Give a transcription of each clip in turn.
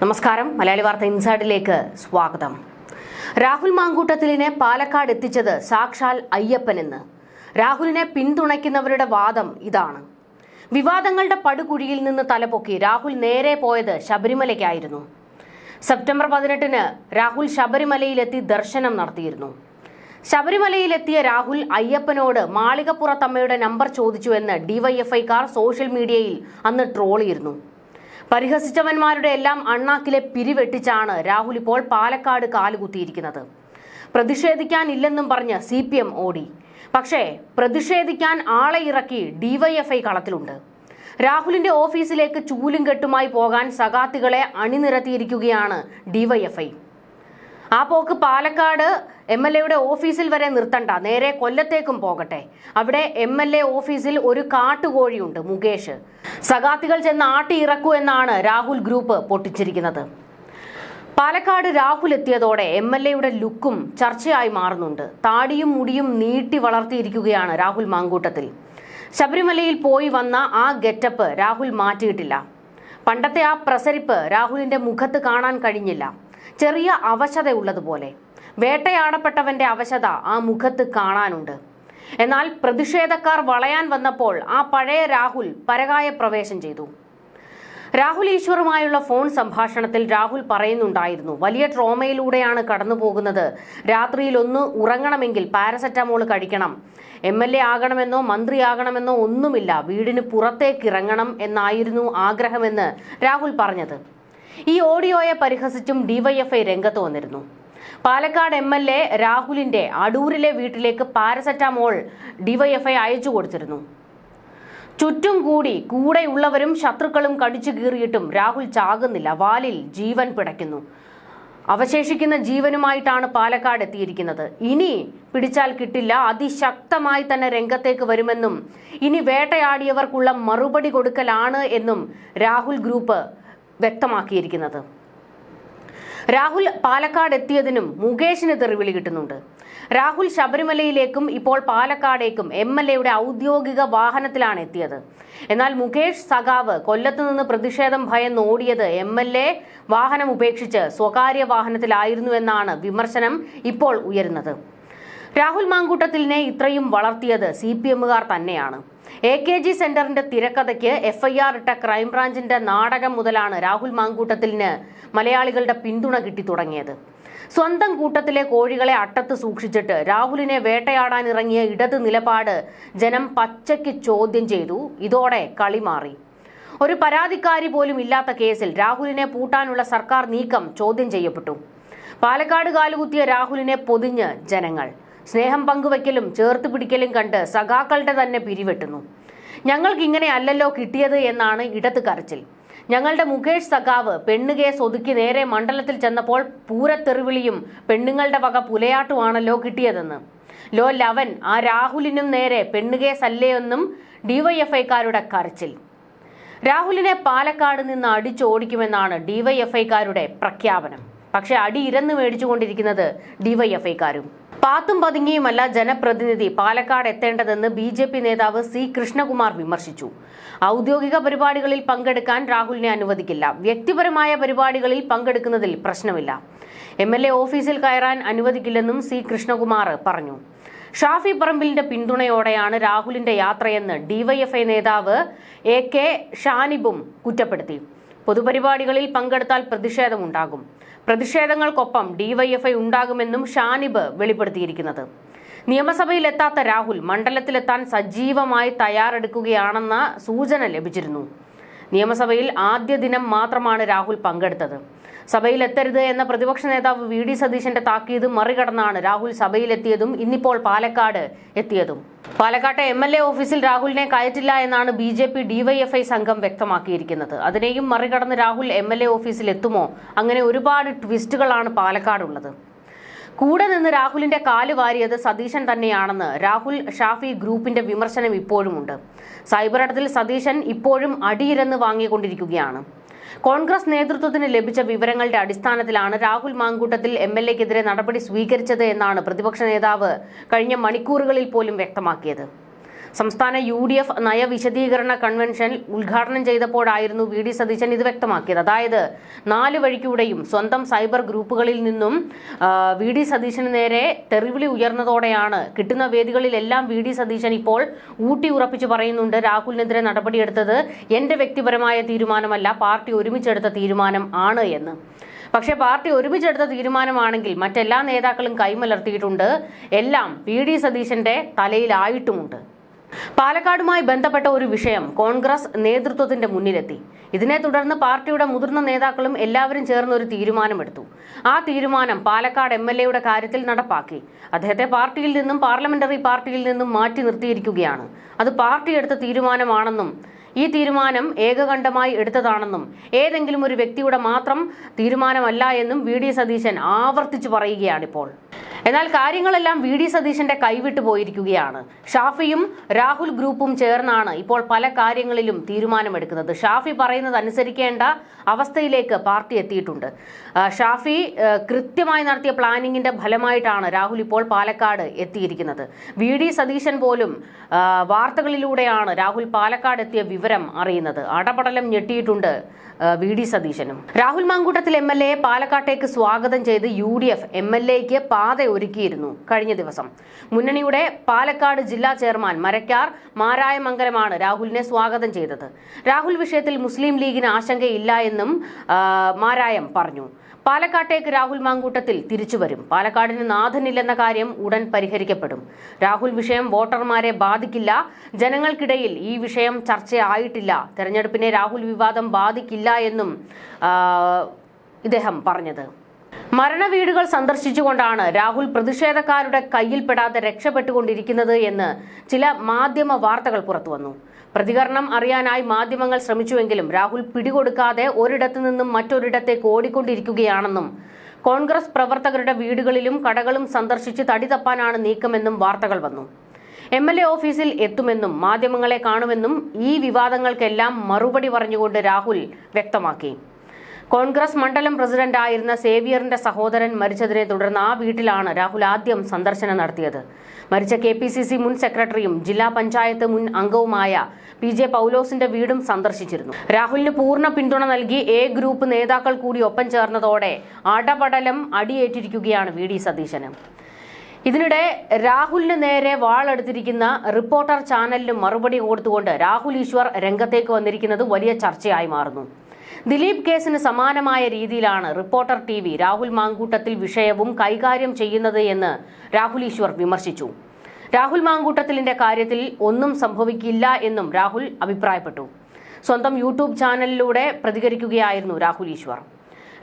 നമസ്കാരം. മലയാളി വാർത്ത ഇൻസൈഡിലേക്ക് സ്വാഗതം. രാഹുൽ മാങ്കൂട്ടത്തിലിനെ പാലക്കാട് എത്തിച്ചത് സാക്ഷാൽ അയ്യപ്പനെന്ന്. രാഹുലിനെ പിന്തുണയ്ക്കുന്നവരുടെ വാദം ഇതാണ്. വിവാദങ്ങളുടെ പടുകുഴിയിൽ നിന്ന് തലപൊക്കി രാഹുൽ നേരെ പോയത് ശബരിമലയ്ക്കായിരുന്നു. സെപ്റ്റംബർ പതിനെട്ടിന് രാഹുൽ ശബരിമലയിലെത്തി ദർശനം നടത്തിയിരുന്നു. ശബരിമലയിലെത്തിയ രാഹുൽ അയ്യപ്പനോട് മാളികപ്പുറത്തമ്മയുടെ നമ്പർ ചോദിച്ചുവെന്ന് ഡിവൈഎഫ്ഐക്കാർ സോഷ്യൽ മീഡിയയിൽ അന്ന് ട്രോളിയിരുന്നു പരിഹസിച്ചവന്മാരുടെ എല്ലാം അണ്ണാക്കിലെ പിരിവെട്ടിച്ചാണ് രാഹുൽ ഇപ്പോൾ പാലക്കാട് കാലുകുത്തിയിരിക്കുന്നത്. പ്രതിഷേധിക്കാനില്ലെന്നും പറഞ്ഞ് സി പി എം ഓടി. പക്ഷേ പ്രതിഷേധിക്കാൻ ആളെ ഇറക്കി ഡിവൈഎഫ്ഐ കളത്തിലുണ്ട്. രാഹുലിന്റെ ഓഫീസിലേക്ക് ചൂലും കെട്ടുമായി പോകാൻ സഖാത്തികളെ അണിനിരത്തിയിരിക്കുകയാണ് ഡിവൈഎഫ്ഐ ആ പോക്ക് പാലക്കാട് എം എൽ എയുടെ ഓഫീസിൽ വരെ നിർത്തണ്ട. നേരെ കൊല്ലത്തേക്കും പോകട്ടെ. അവിടെ എം എൽ എ ഓഫീസിൽ ഒരു കാട്ടുകോഴിയുണ്ട് മുകേഷ്. സഖാത്തികൾ ചെന്ന് ആട്ടിയിറക്കൂ എന്നാണ് രാഹുൽ ഗ്രൂപ്പ് പൊട്ടിച്ചിരിക്കുന്നത്. പാലക്കാട് രാഹുൽ എത്തിയതോടെ എം എൽ എയുടെ ലുക്കും ചർച്ചയായി മാറുന്നുണ്ട്. താടിയും മുടിയും നീട്ടി വളർത്തിയിരിക്കുകയാണ് രാഹുൽ മാങ്കൂട്ടത്തിൽ. ശബരിമലയിൽ പോയി വന്ന ആ ഗെറ്റപ്പ് രാഹുൽ മാറ്റിയിട്ടില്ല. പണ്ടത്തെ ആ പ്രസരിപ്പ് രാഹുലിന്റെ മുഖത്ത് കാണാൻ കഴിഞ്ഞില്ല. ചെറിയ അവശത ഉള്ളതുപോലെ വേട്ടയാടപ്പെട്ടവന്റെ അവശത ആ മുഖത്ത് കാണാനുണ്ട്. എന്നാൽ പ്രതിഷേധക്കാർ വളയാൻ വന്നപ്പോൾ ആ പഴയ രാഹുൽ പരകായ പ്രവേശം ചെയ്തു. രാഹുൽ ഈശ്വറുമായുള്ള ഫോൺ സംഭാഷണത്തിൽ രാഹുൽ പറയുന്നുണ്ടായിരുന്നു വലിയ ട്രോമയിലൂടെയാണ് കടന്നു പോകുന്നത് രാത്രിയിൽ ഒന്ന് ഉറങ്ങണമെങ്കിൽ പാരസെറ്റമോൾ കഴിക്കണം. എം എൽ എ ആകണമെന്നോ മന്ത്രിയാകണമെന്നോ ഒന്നുമില്ല. വീടിന് പുറത്തേക്ക് ഇറങ്ങണം എന്നായിരുന്നു ആഗ്രഹമെന്ന് രാഹുൽ പറഞ്ഞത്. ഈ ഓഡിയോയെ പരിഹസിച്ചും ഡിവൈഎഫ്ഐ രംഗത്ത് വന്നിരുന്നു. പാലക്കാട് എം എൽ എ രാഹുലിന്റെ അടൂരിലെ വീട്ടിലേക്ക് പാരസെറ്റാമോൾ ഡിവൈഎഫ്ഐ അയച്ചു കൊടുത്തിരുന്നു. ചുറ്റും കൂടി കൂടെയുള്ളവരും ശത്രുക്കളും കടിച്ചു കീറിയിട്ടും രാഹുൽ ചാകുന്നില്ല. വാലിൽ ജീവൻ പിടയ്ക്കുന്നു. അവശേഷിക്കുന്ന ജീവനുമായിട്ടാണ് പാലക്കാട് എത്തിയിരിക്കുന്നത്. ഇനി പിടിച്ചാൽ കിട്ടില്ല. അതിശക്തമായി തന്നെ രംഗത്തേക്ക് വരുമെന്നും ഇനി വേട്ടയാടിയവർക്കുള്ള മറുപടി കൊടുക്കലാണ് എന്നും രാഹുൽ ഗ്രൂപ്പ് വ്യക്തമാക്കിയിരിക്കുന്നത്. രാഹുൽ പാലക്കാട് എത്തിയതിനും മുകേഷിന് തെറിവിളി കിട്ടുന്നുണ്ട്. രാഹുൽ ശബരിമലയിലേക്കും ഇപ്പോൾ പാലക്കാടേക്കും എം എൽ എയുടെ ഔദ്യോഗിക വാഹനത്തിലാണ് എത്തിയത്. എന്നാൽ മുകേഷ് സഖാവ് കൊല്ലത്ത് നിന്ന് പ്രതിഷേധം ഭയന്ന് ഓടിയത് എം എൽ എ വാഹനം ഉപേക്ഷിച്ച് സ്വകാര്യ വാഹനത്തിലായിരുന്നു എന്നാണ് വിമർശനം ഇപ്പോൾ ഉയരുന്നത്. രാഹുൽ മാങ്കൂട്ടത്തിലിനെ ഇത്രയും വളർത്തിയത് സി പി എമ്മുകാർ തന്നെയാണ്. എ കെ ജി സെന്ററിന്റെ തിരക്കഥയ്ക്ക് എഫ്ഐആർ ഇട്ട ക്രൈംബ്രാഞ്ചിന്റെ നാടകം മുതലാണ് രാഹുൽ മാങ്കൂട്ടത്തിലിന് മലയാളികളുടെ പിന്തുണ കിട്ടി തുടങ്ങിയത്. സ്വന്തം കൂട്ടത്തിലെ കോഴികളെ അട്ടത്ത് സൂക്ഷിച്ചിട്ട് രാഹുലിനെ വേട്ടയാടാനിറങ്ങിയ ഇടത് നിലപാട് ജനം പച്ചയ്ക്ക് ചോദ്യം ചെയ്തു. ഇതോടെ കളി മാറി. ഒരു പരാതിക്കാരി പോലും ഇല്ലാത്ത കേസിൽ രാഹുലിനെ പൂട്ടാനുള്ള സർക്കാർ നീക്കം ചോദ്യം ചെയ്യപ്പെട്ടു. പാലക്കാട് കാലുകുത്തിയ രാഹുലിനെ പൊതിഞ്ഞ് ജനങ്ങൾ. സ്നേഹം പങ്കുവയ്ക്കലും ചേർത്ത് പിടിക്കലും കണ്ട് സഖാക്കളുടെ തന്നെ പിരിവെട്ടുന്നു. ഞങ്ങൾക്ക് ഇങ്ങനെ അല്ലല്ലോ കിട്ടിയത് എന്നാണ് ഇടത്ത് കരച്ചിൽ. ഞങ്ങളുടെ മുകേഷ് സഖാവ് പെണ്ണുകേസ് ഒതുക്കി നേരെ മണ്ഡലത്തിൽ ചെന്നപ്പോൾ പൂരത്തെറിവിളിയും പെണ്ണുങ്ങളുടെ വക പുലയാട്ടുമാണല്ലോ കിട്ടിയതെന്ന്. ലോ ലവൻ ആ രാഹുലിനും നേരെ പെണ്ണ് കേസല്ലേയെന്നും ഡിവൈഎഫ്ഐക്കാരുടെ കരച്ചിൽ. രാഹുലിനെ പാലക്കാട് നിന്ന് അടിച്ചോടിക്കുമെന്നാണ് ഡിവൈഎഫ്ഐക്കാരുടെ പ്രഖ്യാപനം. പക്ഷേ അടി ഇരന്ന് മേടിച്ചുകൊണ്ടിരിക്കുന്നത് ഡിവൈഎഫ്ഐക്കാരും. പാത്തും പതുങ്ങിയുമല്ല ജനപ്രതിനിധി പാലക്കാട് എത്തേണ്ടതെന്ന് ബി ജെ പി നേതാവ് സി കൃഷ്ണകുമാർ വിമർശിച്ചു. ഔദ്യോഗിക പരിപാടികളിൽ പങ്കെടുക്കാൻ രാഹുലിനെ അനുവദിക്കില്ല. വ്യക്തിപരമായ പരിപാടികളിൽ പങ്കെടുക്കുന്നതിൽ പ്രശ്നമില്ല. എം എൽ എ ഓഫീസിൽ കയറാൻ അനുവദിക്കില്ലെന്നും സി കൃഷ്ണകുമാർ പറഞ്ഞു. ഷാഫി പറമ്പിലിന്റെ പിന്തുണയോടെയാണ് രാഹുലിന്റെ യാത്രയെന്ന് ഡിവൈഎഫ്ഐ നേതാവ് എ കെ ഷാനിബും കുറ്റപ്പെടുത്തി. പൊതുപരിപാടികളിൽ പങ്കെടുത്താൽ പ്രതിഷേധമുണ്ടാകും. പ്രതിഷേധങ്ങൾക്കൊപ്പം ഡിവൈഎഫ്ഐ ഉണ്ടാകുമെന്നും ഷാനിബ് വെളിപ്പെടുത്തിയിരിക്കുന്നത്. നിയമസഭയിലെത്താത്ത രാഹുൽ മണ്ഡലത്തിലെത്താൻ സജീവമായി തയ്യാറെടുക്കുകയാണെന്ന സൂചന ലഭിച്ചിരുന്നു. നിയമസഭയിൽ ആദ്യ ദിനം മാത്രമാണ് രാഹുൽ പങ്കെടുത്തത്. സഭയിൽ എത്തരുത് എന്ന പ്രതിപക്ഷ നേതാവ് വി ഡി സതീശന്റെ താക്കീത് മറികടന്നാണ് രാഹുൽ സഭയിലെത്തിയതും ഇന്നിപ്പോൾ പാലക്കാട് എത്തിയതും. പാലക്കാട്ടെ എം എൽ എ ഓഫീസിൽ രാഹുലിനെ കയറ്റില്ല എന്നാണ് ബി ജെ പി ഡിവൈഎഫ്ഐ സംഘം വ്യക്തമാക്കിയിരിക്കുന്നത്. അതിനെയും മറികടന്ന് രാഹുൽ എം എൽ എ ഓഫീസിൽ എത്തുമോ? അങ്ങനെ ഒരുപാട് ട്വിസ്റ്റുകളാണ് പാലക്കാടുള്ളത്. കൂടെ നിന്ന് രാഹുലിന്റെ കാൽ വാരിയത് സതീശൻ തന്നെയാണെന്ന് രാഹുൽ ഷാഫി ഗ്രൂപ്പിന്റെ വിമർശനം ഇപ്പോഴുമുണ്ട്. സൈബർ അടത്തിൽ സതീശൻ ഇപ്പോഴും അടിയിരന്ന് വാങ്ങിക്കൊണ്ടിരിക്കുകയാണ്. കോൺഗ്രസ് നേതൃത്വത്തിന് ലഭിച്ച വിവരങ്ങളുടെ അടിസ്ഥാനത്തിലാണ് രാഹുൽ മാങ്കൂട്ടത്തിൽ എം എൽ എക്കെതിരെ നടപടി സ്വീകരിച്ചത് എന്നാണ് പ്രതിപക്ഷ നേതാവ് കഴിഞ്ഞ മണിക്കൂറുകളിൽ പോലും വ്യക്തമാക്കിയത്. സംസ്ഥാന യു ഡി എഫ് നയവിശദീകരണ കൺവെൻഷൻ ഉദ്ഘാടനം ചെയ്തപ്പോഴായിരുന്നു വി ഡി സതീശൻ ഇത് വ്യക്തമാക്കിയത്. അതായത് നാല് വഴിക്കൂടെയും സ്വന്തം സൈബർ ഗ്രൂപ്പുകളിൽ നിന്നും വി ഡി സതീശന് നേരെ തെറിവിളി ഉയർന്നതോടെയാണ് കിട്ടുന്ന വേദികളിലെല്ലാം വി ഡി സതീശൻ ഇപ്പോൾ ഊട്ടി ഉറപ്പിച്ചു പറയുന്നുണ്ട് രാഹുലിനെതിരെ നടപടിയെടുത്തത് എന്റെ വ്യക്തിപരമായ തീരുമാനമല്ല പാർട്ടി ഒരുമിച്ചെടുത്ത തീരുമാനം ആണ് എന്ന്. പക്ഷെ പാർട്ടി ഒരുമിച്ചെടുത്ത തീരുമാനമാണെങ്കിൽ മറ്റെല്ലാ നേതാക്കളും കൈമലർത്തിയിട്ടുണ്ട്. എല്ലാം വി ഡി സതീശന്റെ തലയിലായിട്ടുമുണ്ട്. പാലക്കാടുമായി ബന്ധപ്പെട്ട ഒരു വിഷയം കോൺഗ്രസ് നേതൃത്വത്തിന്റെ മുന്നിലെത്തി. ഇതിനെ തുടർന്ന് പാർട്ടിയുടെ മുതിർന്ന നേതാക്കളും എല്ലാവരും ചേർന്ന് ഒരു തീരുമാനമെടുത്തു. ആ തീരുമാനം പാലക്കാട് എം എൽ എയുടെ കാര്യത്തിൽ നടപ്പാക്കി. അദ്ദേഹത്തെ പാർട്ടിയിൽ നിന്നും പാർലമെന്ററി പാർട്ടിയിൽ നിന്നും മാറ്റി നിർത്തിയിരിക്കുകയാണ്. അത് പാർട്ടി എടുത്ത തീരുമാനമാണെന്നും ഈ തീരുമാനം ഏകകണ്ഠമായി എടുത്തതാണെന്നും ഏതെങ്കിലും ഒരു വ്യക്തിയുടെ മാത്രം തീരുമാനമല്ല എന്നും വി ഡി സതീശൻ ആവർത്തിച്ചു പറയുകയാണിപ്പോൾ. എന്നാൽ കാര്യങ്ങളെല്ലാം വി ഡി സതീശന്റെ കൈവിട്ടു പോയിരിക്കുകയാണ്. ഷാഫിയും രാഹുൽ ഗ്രൂപ്പും ചേർന്നാണ് ഇപ്പോൾ പല കാര്യങ്ങളിലും തീരുമാനമെടുക്കുന്നത്. ഷാഫി പറയുന്നത് അനുസരിക്കേണ്ട അവസ്ഥയിലേക്ക് പാർട്ടി എത്തിയിട്ടുണ്ട്. ഷാഫി കൃത്യമായി നടത്തിയ പ്ലാനിങ്ങിന്റെ ഫലമായിട്ടാണ് രാഹുൽ ഇപ്പോൾ പാലക്കാട് എത്തിയിരിക്കുന്നത്. വി ഡി സതീശൻ പോലും വാർത്തകളിലൂടെയാണ് രാഹുൽ പാലക്കാട് എത്തിയ വിവരം അറിയുന്നത്. അടപടലം ഞെട്ടിയിട്ടുണ്ട് വി ഡി സതീശനും. Rahul Mamkootathil M L A പാലക്കാട്ടേക്ക് സ്വാഗതം ചെയ്ത് U D F M L എക്ക് പാത ഒരുക്കിയിരുന്നു കഴിഞ്ഞ ദിവസം. മുന്നണിയുടെ പാലക്കാട് ജില്ലാ ചെയർമാൻ മരക്കാർ മാരായമംഗലമാണ് രാഹുലിനെ സ്വാഗതം ചെയ്തത്. രാഹുൽ വിഷയത്തിൽ മുസ്ലിം ലീഗിന് ആശങ്കയില്ല എന്നും മാരായം പറഞ്ഞു. പാലക്കാട്ടേക്ക് രാഹുൽ മാങ്കൂട്ടത്തിൽ തിരിച്ചുവരും പാലക്കാടിന് നാഥനില്ലെന്ന കാര്യം ഉടൻ പരിഹരിക്കപ്പെടും. രാഹുൽ വിഷയം വോട്ടർമാരെ ബാധിക്കില്ല. ജനങ്ങൾക്കിടയിൽ ഈ വിഷയം ചർച്ചയായിട്ടില്ല. തെരഞ്ഞെടുപ്പിനെ രാഹുൽ വിവാദം ബാധിക്കില്ല എന്നും ഇദ്ദേഹം പറഞ്ഞത്. മരണവീടുകൾ സന്ദർശിച്ചുകൊണ്ടാണ് രാഹുൽ പ്രതിഷേധക്കാരുടെ കയ്യിൽപ്പെടാതെ രക്ഷപ്പെട്ടുകൊണ്ടിരിക്കുന്നത് എന്ന് ചില മാധ്യമ വാർത്തകൾ പുറത്തുവന്നു. പ്രതികരണം അറിയാനായി മാധ്യമങ്ങൾ ശ്രമിച്ചുവെങ്കിലും രാഹുൽ പിടികൊടുക്കാതെ ഒരിടത്തു നിന്നും മറ്റൊരിടത്തേക്ക് ഓടിക്കൊണ്ടിരിക്കുകയാണെന്നും കോൺഗ്രസ് പ്രവർത്തകരുടെ വീടുകളിലും കടകളും സന്ദർശിച്ച് തടി തപ്പാനാണ് നീക്കമെന്നും വാർത്തകൾ വന്നു. എം എൽ എ ഓഫീസിൽ എത്തുമെന്നും മാധ്യമങ്ങളെ കാണുമെന്നും ഈ വിവാദങ്ങൾക്കെല്ലാം മറുപടി പറഞ്ഞുകൊണ്ട് രാഹുൽ വ്യക്തമാക്കി. കോൺഗ്രസ് മണ്ഡലം പ്രസിഡന്റ് ആയിരുന്ന സേവിയറിന്റെ സഹോദരൻ മരിച്ചതിനെ തുടർന്ന് ആ വീട്ടിലാണ് രാഹുൽ ആദ്യം സന്ദർശനം നടത്തിയത്. മരിച്ച കെ മുൻ സെക്രട്ടറിയും ജില്ലാ പഞ്ചായത്ത് മുൻ അംഗവുമായ പി ജെ പൗലോസിന്റെ വീടും സന്ദർശിച്ചിരുന്നു. രാഹുലിന് പൂർണ പിന്തുണ നൽകി എ ഗ്രൂപ്പ് നേതാക്കൾ കൂടി ഒപ്പം ചേർന്നതോടെ അടപടലം അടിയേറ്റിരിക്കുകയാണ് വി ഡി സതീശന്. ഇതിനിടെ രാഹുലിന് നേരെ വാളെടുത്തിരിക്കുന്ന റിപ്പോർട്ടർ ചാനലിന് മറുപടി കൊടുത്തുകൊണ്ട് രാഹുൽ ഈശ്വർ രംഗത്തേക്ക് വന്നിരിക്കുന്നത് വലിയ ചർച്ചയായി മാറുന്നു. ദിലീപ് കേസിന് സമാനമായ രീതിയിലാണ് Reporter T V Rahul Mamkootathil വിഷയവും കൈകാര്യം ചെയ്യുന്നത് എന്ന് രാഹുൽ ഈശ്വർ വിമർശിച്ചു. രാഹുൽ മാങ്കൂട്ടത്തിലിന്റെ കാര്യത്തിൽ ഒന്നും സംഭവിക്കില്ല എന്നും രാഹുൽ അഭിപ്രായപ്പെട്ടു. സ്വന്തം യൂട്യൂബ് ചാനലിലൂടെ പ്രതികരിക്കുകയായിരുന്നു രാഹുൽ ഈശ്വർ.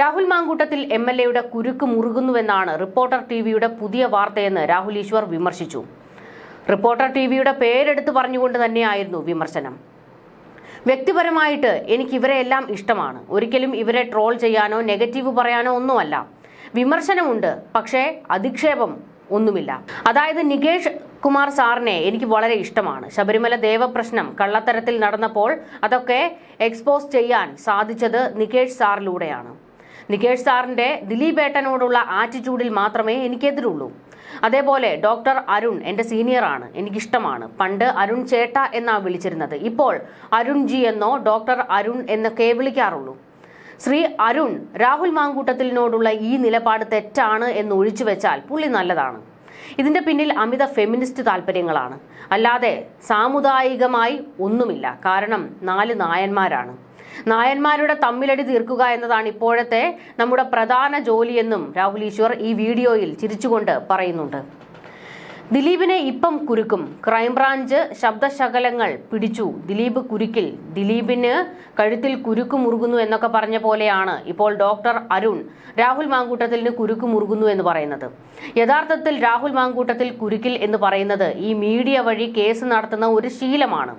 രാഹുൽ മാങ്കൂട്ടത്തിൽ എം എൽ എയുടെ കുരുക്ക് മുറുകുന്നുവെന്നാണ് റിപ്പോർട്ടർ ടി വിയുടെ പുതിയ വാർത്തയെന്ന് രാഹുൽ ഈശ്വർ വിമർശിച്ചു. റിപ്പോർട്ടർ ടി വിയുടെ പേരെടുത്ത് പറഞ്ഞുകൊണ്ട് തന്നെയായിരുന്നു വിമർശനം. വ്യക്തിപരമായിട്ട് എനിക്ക് ഇവരെ എല്ലാം ഇഷ്ടമാണ്. ഒരിക്കലും ഇവരെ ട്രോൾ ചെയ്യാനോ നെഗറ്റീവ് പറയാനോ ഒന്നുമല്ല. വിമർശനമുണ്ട് പക്ഷേ അധിക്ഷേപം ഒന്നുമില്ല. അതായത് നികേഷ് കുമാർ സാറിനെ എനിക്ക് വളരെ ഇഷ്ടമാണ്. ശബരിമല ദേവപ്രശ്നം കള്ളത്തരത്തിൽ നടന്നപ്പോൾ അതൊക്കെ എക്സ്പോസ് ചെയ്യാൻ സാധിച്ചത് നികേഷ് സാറിലൂടെയാണ്. നികേഷ് സാറിന്റെ ദിലീപ് ഏട്ടനോടുള്ള ആറ്റിറ്റ്യൂഡിൽ മാത്രമേ എനിക്കെതിരുള്ളൂ. അതേപോലെ ഡോക്ടർ അരുൺ എന്റെ സീനിയറാണ് എനിക്കിഷ്ടമാണ്. പണ്ട് അരുൺ ചേട്ട എന്നാണ് വിളിച്ചിരുന്നത്. ഇപ്പോൾ അരുൺ ജി എന്നോ ഡോക്ടർ അരുൺ എന്നൊക്കെ വിളിക്കാറുള്ളൂ. ശ്രീ അരുൺ രാഹുൽ മാങ്കൂട്ടത്തിനോടുള്ള ഈ നിലപാട് തെറ്റാണ് എന്ന് ഒഴിച്ചു വെച്ചാൽ പുള്ളി നല്ലതാണ്. ഇതിന്റെ പിന്നിൽ അമിത ഫെമിനിസ്റ്റ് താല്പര്യങ്ങളാണ്. അല്ലാതെ സാമുദായികമായി ഒന്നുമില്ല. കാരണം നാല് നായന്മാരാണ്. നായന്മാരുടെ തമ്മിലടി തീർക്കുക എന്നതാണ് ഇപ്പോഴത്തെ നമ്മുടെ പ്രധാന ജോലിയെന്നും രാഹുൽ ഈശ്വർ ഈ വീഡിയോയിൽ ചിരിച്ചുകൊണ്ട് പറയുന്നുണ്ട്. ദിലീപിനെ ഇപ്പം കുരുക്കും. ക്രൈംബ്രാഞ്ച് ശബ്ദശകലങ്ങൾ പിടിച്ചു. ദിലീപ് കുരുക്കിൽ. ദിലീപിന് കഴുത്തിൽ കുരുക്ക് മുറുകുന്നു എന്നൊക്കെ പറഞ്ഞ പോലെയാണ് ഇപ്പോൾ ഡോക്ടർ അരുൺ രാഹുൽ മാങ്കൂട്ടത്തിന് കുരുക്ക് മുറുകുന്നു എന്ന് പറയുന്നത്. യഥാർത്ഥത്തിൽ രാഹുൽ മാങ്കൂട്ടത്തിൽ കുരുക്കിൽ എന്ന് പറയുന്നത് ഈ മീഡിയ വഴി കേസ് നടത്തുന്ന ഒരു ശീലമാണ്.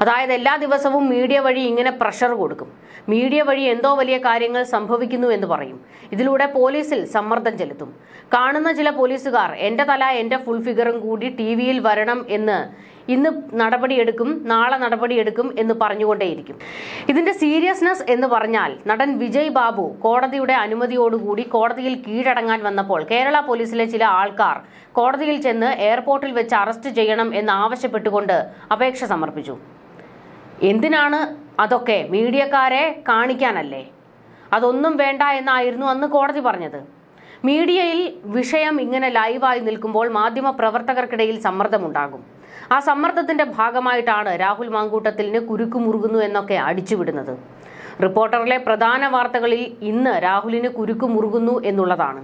അതായത് എല്ലാ ദിവസവും മീഡിയ വഴി ഇങ്ങനെ പ്രഷർ കൊടുക്കും. മീഡിയ വഴി എന്തോ വലിയ കാര്യങ്ങൾ സംഭവിക്കുന്നു എന്ന് പറയും. ഇതിലൂടെ പോലീസിൽ സമ്മർദ്ദം ചെലുത്തും. കാണുന്ന ചില പോലീസുകാർ എന്റെ തല എന്റെ ഫുൾ ഫിഗറും കൂടി ടി വരണം എന്ന് ഇന്ന് നടപടിയെടുക്കും നാളെ നടപടിയെടുക്കും എന്ന് പറഞ്ഞുകൊണ്ടേയിരിക്കും. ഇതിന്റെ സീരിയസ്നെസ് എന്ന് പറഞ്ഞാൽ നടൻ വിജയ് ബാബു കോടതിയുടെ അനുമതിയോടുകൂടി കോടതിയിൽ കീഴടങ്ങാൻ വന്നപ്പോൾ കേരള പോലീസിലെ ചില ആൾക്കാർ കോടതിയിൽ ചെന്ന് എയർപോർട്ടിൽ വെച്ച് അറസ്റ്റ് ചെയ്യണം എന്ന് ആവശ്യപ്പെട്ടുകൊണ്ട് അപേക്ഷ സമർപ്പിച്ചു. എന്തിനാണ് അതൊക്കെ മീഡിയക്കാരെ കാണിക്കാനല്ലേ? അതൊന്നും വേണ്ട എന്നായിരുന്നു അന്ന് കോടതി പറഞ്ഞത്. മീഡിയയിൽ വിഷയം ഇങ്ങനെ ലൈവായി നിൽക്കുമ്പോൾ മാധ്യമ പ്രവർത്തകർക്കിടയിൽ സമ്മർദ്ദമുണ്ടാകും. ആ സമ്മർദ്ദത്തിന്റെ ഭാഗമായിട്ടാണ് രാഹുൽ മാങ്കൂട്ടത്തിലിന് കുരുക്ക് മുറുകുന്നു എന്നൊക്കെ അടിച്ചുവിടുന്നത്. റിപ്പോർട്ടറിലെ പ്രധാന വാർത്തകളിൽ ഇന്ന് രാഹുലിന് കുരുക്ക് മുറുകുന്നു എന്നുള്ളതാണ്.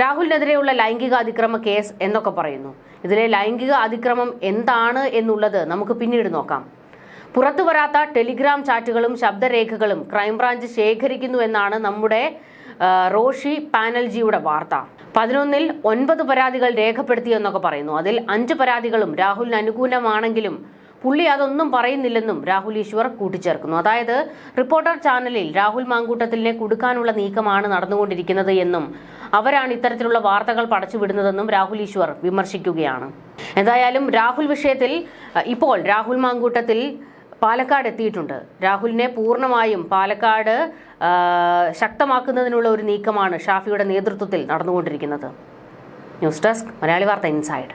രാഹുലിനെതിരെയുള്ള ലൈംഗിക അതിക്രമ കേസ് എന്നൊക്കെ പറയുന്നു. ഇതിലെ ലൈംഗിക അതിക്രമം എന്താണ് എന്നുള്ളത് നമുക്ക് പിന്നീട് നോക്കാം. പുറത്തു വരാത്ത ടെലിഗ്രാം ചാറ്റുകളും ശബ്ദരേഖകളും ക്രൈംബ്രാഞ്ച് ശേഖരിക്കുന്നു എന്നാണ് നമ്മുടെ റോഷി പാനൽജിയുടെ വാർത്ത. പതിനൊന്നിൽ ഒൻപത് പരാതികൾ രേഖപ്പെടുത്തിയെന്നൊക്കെ പറയുന്നു. അതിൽ അഞ്ച് പരാതികളും രാഹുലിന് അനുകൂലമാണെങ്കിലും പുള്ളി അതൊന്നും പറയുന്നില്ലെന്നും രാഹുൽ ഈശ്വർ കൂട്ടിച്ചേർക്കുന്നു. അതായത് റിപ്പോർട്ടർ ചാനലിൽ രാഹുൽ മാങ്കൂട്ടത്തിലിനെ കൊടുക്കാനുള്ള നീക്കമാണ് നടന്നുകൊണ്ടിരിക്കുന്നത് എന്നും അവരാണ് ഇത്തരത്തിലുള്ള വാർത്തകൾ പടച്ചുവിടുന്നതെന്നും രാഹുൽ ഈശ്വർ വിമർശിക്കുകയാണ്. എന്തായാലും രാഹുൽ വിഷയത്തിൽ ഇപ്പോൾ രാഹുൽ മാങ്കൂട്ടത്തിൽ പാലക്കാട് എത്തിയിട്ടുണ്ട്. രാഹുലിനെ പൂർണമായും പാലക്കാട് ശക്തമാക്കുന്നതിനുള്ള ഒരു നീക്കമാണ് ഷാഫിയുടെ നേതൃത്വത്തിൽ നടന്നുകൊണ്ടിരിക്കുന്നത്. ന്യൂസ് ഡെസ്ക് മലയാളി വാർത്ത ഇൻസൈഡ്.